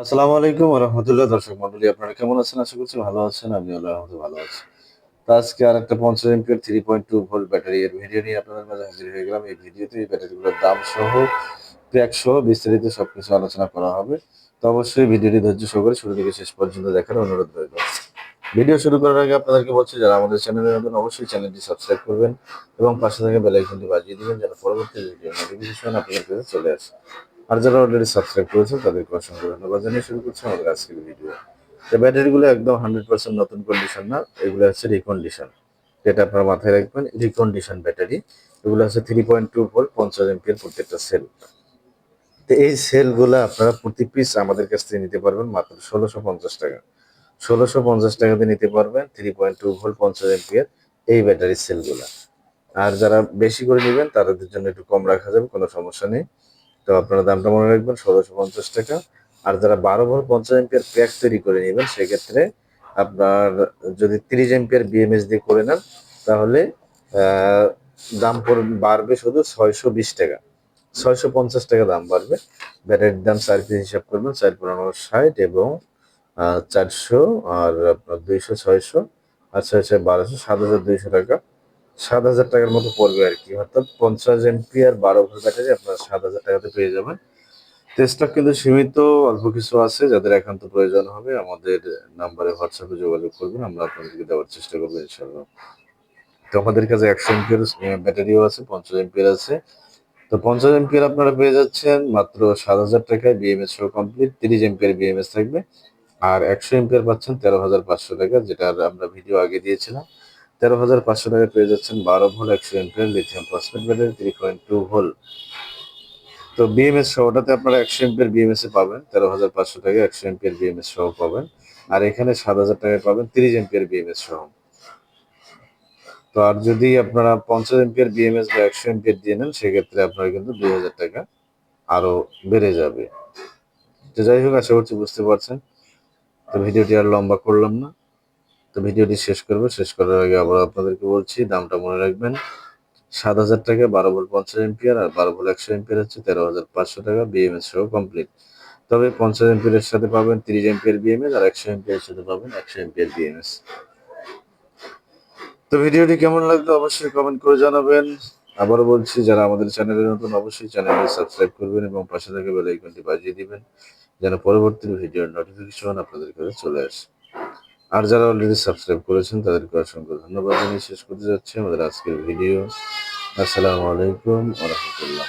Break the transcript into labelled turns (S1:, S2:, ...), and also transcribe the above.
S1: আসসালামু আলাইকুম রহমতুল্লাহ দর্শক মন্ডলী, আপনারা কেমন আছেন? আশা করছি ভালো আছেন, আমি আল্লাহ ভালো আছি। তো আজকে আর একটা পঞ্চাশ এমপির three point two volt battery এর ভিডিও নিয়ে আপনাদের মাঝে হাজির হয়ে গেলাম। এই ভিডিওতে এই ব্যাটারিগুলোর দাম সহ ক্র্যাক সহ বিস্তারিত সবকিছু আলোচনা করা হবে। তো অবশ্যই ভিডিওটি ধৈর্য সহকারে শুরু থেকে শেষ পর্যন্ত দেখার অনুরোধ রইল। ভিডিও শুরু করার আগে আপনাদেরকে বলছি, যারা আমাদের চ্যানেলে নতুন, অবশ্যই চ্যানেলটি সাবস্ক্রাইব করবেন এবং পাশে থেকে বেল বাজিয়ে দিবেন, যেন পরবর্তী ভিডিও নোটিফিকেশন আপনাদের চলে আসে। আর যারা অলরেডি সাবস্ক্রাইব করেছেন তাদেরকে অসংখ্য ধন্যবাদ জানিয়ে শুরু করছি আমাদের আজকের ভিডিও তো ব্যাটারিগুলো একদম হান্ড্রেড পার্সেন্ট নতুন কন্ডিশন না, এগুলো হচ্ছে রিকন্ডিশন যেটা আপনারা মাথায় রাখবেন রিকন্ডিশন ব্যাটারি এগুলো হচ্ছে থ্রি পয়েন্ট টু ভোল্ট পঞ্চাশ এমপিএর প্রত্যেকটা সেল তো এই সেলগুলো আপনারা প্রতি পিস আমাদের কাছ থেকে নিতে পারবেন মাত্র ষোলোশো পঞ্চাশ টাকা। ষোলোশো পঞ্চাশ টাকাতে নিতে পারবেন থ্রি পয়েন্ট টু ভোল্ট পঞ্চাশ এমপিএর এই ব্যাটারির সেলগুলো আর যারা বেশি করে নেবেন, তাদের জন্য একটু কম রাখা যাবে, কোনো সমস্যা নেই। তো আপনারা দামটা মনে রাখবেন ষোলোশো পঞ্চাশ টাকা। আর যারা বারো ভোল্ট পঞ্চাশ এমপিয়ার প্যাক তৈরি করে নেবেন, সেক্ষেত্রে আপনার যদি তিরিশ এমপিয়ার বিএমএস দিয়ে করে নেন, তাহলে দাম বাড়বে শুধু ছয়শো বিশ টাকা। ছয়শো পঞ্চাশ টাকা দাম বাড়বে। ব্যাটারির দাম চার পিস হিসাব করবেন, চার পনেরো ষাট এবং চারশো আর আপনার দুইশো, ছয়শো আর ছয় ছয় বারোশো, সাত হাজার দুইশো টাকা। সাত হাজার টাকার মতো পড়বে আর কি। অর্থাৎ পঞ্চাশ এমপি আর বারো ভোল্ট ব্যাটারি আপনার সাত হাজার টাকাতে পেয়ে যাবেন। তো স্টক কিন্তু সীমিত, অল্প কিছু আছে, যাদের একান্ত প্রয়োজন হবে, আমাদের নাম্বারে হোয়াটসঅ্যাপে যোগাযোগ করবেন, আমরা আপনাদেরকে দেওয়ার চেষ্টা করব ইনশাল্লাহ তো আমাদের কাছে একশো এমপির ব্যাটারিও আছে, পঞ্চাশ এমপির আছে। তো পঞ্চাশ এমপির আপনারা পেয়ে যাচ্ছেন মাত্র সাত হাজার টাকায় বিএমএস সহ কমপ্লিট তিরিশ এমপির বিএমএস থাকবে। আর একশো এমপির পাচ্ছেন তেরো হাজার পাঁচশো টাকা যেটা আমরা ভিডিও আগে দিয়েছিলাম। তেরো হাজার পাঁচশো টাকা পেয়ে যাচ্ছেন বারো ভোল্ট একশো ampere lithium phosphate battery three point two volt তো বিএমএস সহটাতে আপনারা একশো এমপিয়ার বিএমএস এ পাবেন, তেরো হাজার পাঁচশো টাকা একশো এমপিয়ার বিএমএস সহ পাবেন। আর এখানে সাত হাজার টাকায় পাবেন তিরিশ এমপিয়ার বিএমএস সহ। তো আর যদি আপনারা পঞ্চাশ এমপিয়ার বিএমএস বা একশো এমপিয়ার দিয়ে নেন, সেক্ষেত্রে আপনার কিন্তু দুই হাজার টাকা আরও বেড়ে যাবে। তো যাই হোক, আশা করছি বুঝতে পারছেন। তো ভিডিওটি আর লম্বা করলাম না। তো ভিডিওটি শেষ করব। শেষ করার আগে আবার আপনাদেরকে বলছি, দামটা মনে রাখবেন। সাত হাজার টাকা, বারো ভোল্ট পঞ্চাশ এমপিয়ার আর বারো ভোল্ট একশো এমপিয়ার হচ্ছে তেরো হাজার পাঁচশো টাকা বিএমএস সহ কমপ্লিট তবে পঞ্চাশ এমপিয়ার সাথে পাবেন তিরিশ এমপিয়ার বিএমএস আর একশো এমপিয়ার সাথে পাবেন একশো এমপিয়ার বিএমএস তো ভিডিওটি কেমন লাগল অবশ্যই কমেন্ট করে জানাবেন। আবারও বলছি, যারা আমাদের চ্যানেলে নতুন অবশ্যই চ্যানেলটি সাবস্ক্রাইব করবেন এবং পাশে থেকে বেল আইকনটি বাজিয়ে দিবেন, যেন পরবর্তী ভিডিওর নোটিফিকেশন আপনাদের কাছে চলে আসে। আর যারা অলরেডি সাবস্ক্রাইব করেছেন, তাদেরকে অসংখ্য ধন্যবাদ জানিয়ে শেষ করতে যাচ্ছি আমাদের আজকের ভিডিও আসসালামু আলাইকুম ওরহমতুল্লাহ